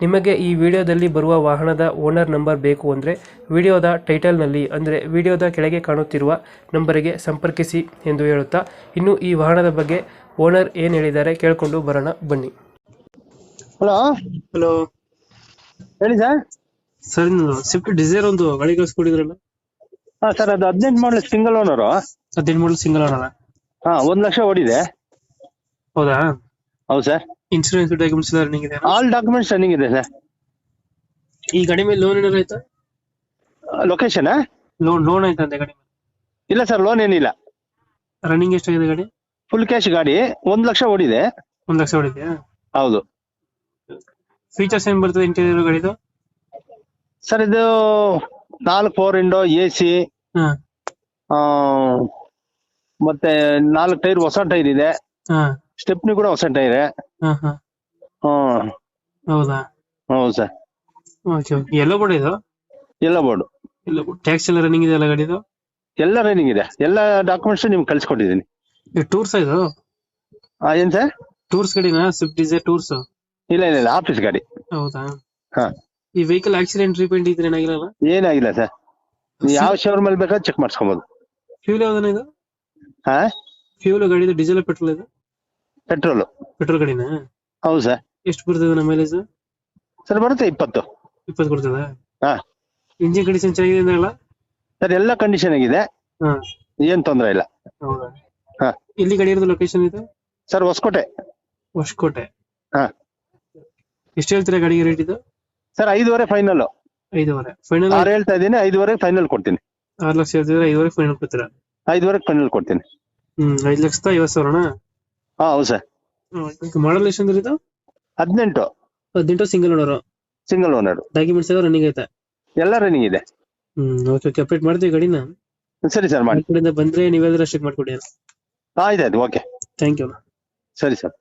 ನಿಮಗೆ ಈ ವಿಡಿಯೋದಲ್ಲಿ ಬರುವ ವಾಹನದ ಓನರ್ ನಂಬರ್ ಬೇಕು ಅಂದರೆ ವಿಡಿಯೋದ ಟೈಟಲ್ನಲ್ಲಿ ಅಂದರೆ ವಿಡಿಯೋದ ಕೆಳಗೆ ಕಾಣುತ್ತಿರುವ ನಂಬರಿಗೆ ಸಂಪರ್ಕಿಸಿ ಎಂದು ಹೇಳುತ್ತಾ ಇನ್ನು ಈ ವಾಹನದ ಬಗ್ಗೆ ಓನರ್ ಏನು ಹೇಳಿದ್ದಾರೆ ಕೇಳಿಕೊಂಡು ಬರೋಣ ಬನ್ನಿ. ಹಲೋ? ಹಲೋ. ಹೇಳಿ ಸರ್. ಸರ್ ಸ್ವಿಫ್ಟ್ ಡಿಸೈರ್ ಒಂದು ಗಾಡಿ ಕಳಿಸ್ಕೊಡಿದ್ರಲ್ಲ ಹಾ ಸರ್ ಅದು ಹದಿನೆಂಟು ಮಾಡಲ್ ಸಿಂಗಲ್ ಓನರು ಹದಿನೆಂಟು ಮಾಡಲ್ ಸಿಂಗಲ್ ಓನರ ಹಾ ಒಂದು ಲಕ್ಷ ಓಡಿದೆ. ಹೌದಾ? ಹೌದು ಸರ್. ಇನ್ಶೂರೆನ್ಸ್ ಡಾಕ್ಯುಮೆಂಟ್ಸ್ ಎಲ್ಲ ರನ್ನಿಂಗ್ ಇದೆ ಆಲ್ ಡಾಕ್ಯುಮೆಂಟ್ಸ್ ರನ್ನಿಂಗ್ ಇದೆ ಸರ್. ಈ ಗಾಡಿ ಮೇಲೆ ಲೋನ್ ಏನಾದ್ರು ಆಯ್ತಾ? ಲೊಕೇಶನ್ ಲೋನ್ ಲೋನ್ ಆಯ್ತಾ ಅಂತ ಗಾಡಿ ಇಲ್ಲ ಸರ್ ಲೋನ್ ಏನಿಲ್ಲ. ರನ್ನಿಂಗ್ ಎಷ್ಟಾಗಿದೆ ಗಾಡಿ? ಫುಲ್ ಕ್ಯಾಶ್ ಗಾಡಿ ಒಂದ್ ಲಕ್ಷ ಓಡಿದೆ. ಒಂದ್ ಲಕ್ಷ ಹೊಡಿದ್ಯಾ ಹೌದು. ಫೀಚರ್ಸ್ ಏನ್ ಬರ್ತದೆ ಇಂಟೀರಿಯರ್ ಗಾಡಿದು? ಸರ್ ಇದು ನಾಲ್ಕು ಫೋರ್ ಇಂಡೋ ಎ ಸಿ ಹಾ. ಮತ್ತೆ ನಾಲ್ಕು ಟೈರ್ ಹೊಸ ಟೈರ್ ಇದೆ. ಹಾ. ಸ್ಟೆಪ್ನಿ ಕೂಡ ಹೊಸ ಟೈರ್. ಹಾ ಹಾ. ಹ್ಮ್ ಹೌದಾ? ಹೌದು ಸರ್. Okay okay. ಎಲ್ಲ ಬೋರ್ಡ್ ಇದು? ಎಲ್ಲ ಬೋರ್ಡ್. ಎಲ್ಲ ಟ್ಯಾಕ್ಸ್ ಎಲ್ಲ ರನ್ನಿಂಗ್ ಇದೆಯಲ್ಲ ಗಾಡಿದು? ಎಲ್ಲ ರನ್ನಿಂಗ್ ಇದೆ. ಎಲ್ಲ ಡಾಕ್ಯುಮೆಂಟ್ಸ್ ನಿಮ್ಗೆ ಕಳ್ಸಿಕೊಟ್ಟಿದ್ದೀನಿ. ಇದು ಟೂರ್ಸ್ ಇದು? ಹಾ ಏನ್ ಸರ್? ಟೂರ್ಸ್ ಗಾಡಿನಾ? ಸ್ವಿಫ್ಟ್ ಡಿಸೈರ್ ಟೂರ್ಸ್ ಇಲ್ಲ ಇಲ್ಲ ಇಲ್ಲ. ಆಫೀಸ್ ಗಾಡಿ. ಹೌದಾ? ಹಾ. ಈ ವೆಹಿಕಲ್ ಆಕ್ಸಿಡೆಂಟ್ ರೀಪೇಂಟ್ ಇದ್ರೆ ಏನಾಗಿರಲ್ಲ ಏನಾಗಿಲ್ಲ ಸರ್. ನೀವು ಯಾವ ಶೋರೂಮ್ ಮೇಲೆ ಬೇಕಾದ್ರೆ ಚೆಕ್ ಮಾಡಿಸ್ಕೊಬೋದು. ಫ್ಯೂಲ್ ಯಾವ್ದಾನ ಇದು? ಹಾ? ಫ್ಯೂಲ್ ಗಾಡಿದು ಡೀಸೆಲ್ ಪೆಟ್ರೋಲ್ ಇದು? ಪೆಟ್ರೋಲ್ ಪೆಟ್ರೋಲ್ ಗಾಡಿನಾ ಹೌದು ಸರ್. ಎಷ್ಟು ಬರ್ತದೆ ನಮ್ಮ ಮೈಲೇಜ್ ಸರ್ ಬರುತ್ತೆ ಇಪ್ಪತ್ತು. ಇಪ್ಪತ್ತು ಕೊಡ್ತದ ಹಾ. ಇಂಜಿನ್ ಕಂಡೀಷನ್ ಚೆನ್ನಾಗಿದೆ ಅಂದ್ರಲ್ಲ ಸರ್ ಎಲ್ಲ ಕಂಡೀಷನ್ ಆಗಿದೆ. ಹಾ. ಏನು ತೊಂದರೆ ಇಲ್ಲ. ಹೌದಾ? ಹಾ. ಇಲ್ಲಿ ಗಾಡಿ ಇರೋದು ಲೊಕೇಶನ್ ಇದು? ಸರ್ ಹೊಸಕೋಟೆ. ಹೊಸಕೋಟೆ. ಹಾ. ಎಷ್ಟು ಹೇಳ್ತೀರಾ ಗಾಡಿಗೆ ರೇಟ್ ಇದು? ಸರ್ ಐದುವರೆ ಫೈನಲ್ ಐದುವರೆ. ಫೈನಲ್ ಆರು ಹೇಳ್ತಾ ಇದ್ದೀನಿ ಐದುವರೆ ಫೈನಲ್ ಕೊಡ್ತೀನಿ. ಆರು ಲಕ್ಷ ಹೇಳ್ತಿದ್ರೆ ಐದುವರೆ ಫೈನಲ್ ಕೊಡ್ತೀರಾ? ಐದುವರೆ ಫೈನಲ್ ಕೊಡ್ತೀನಿ. ಹ್ಮ್ ಐದು ಲಕ್ಷದ ಐವತ್ತು ಸಾವಿರನಾ? ಹಾ ಹೌದು ಸರ್. ಮಾಡಲ್ ಎಷ್ಟು ಅಂದ್ರೆ ಇದು? ಹದಿನೆಂಟು. ಹದಿನೆಂಟು single owner single owner documents ಎಲ್ಲ ರನ್ನಿಂಗ್ ಐತೆ? ಎಲ್ಲ ರನ್ನಿಂಗ್ ಇದೆ. ಹ್ಮ್ ಓಕೆ ಓಕೆ ಅಪ್ಡೇಟ್ ಮಾಡ್ತೀವಿ ಗಾಡಿನ? ಸರಿ ಸರ್ ಮಾಡಿ. ಕಡೆಯಿಂದ ಬಂದ್ರೆ ನೀವಾದ್ರೆ ಅಷ್ಟಕ್ಕೆ ಮಾಡ್ಕೊಡಿ ಆಯ್ತು ಆಯ್ತು ಓಕೆ ಥ್ಯಾಂಕ್ ಯು ಸರಿ ಸರ್.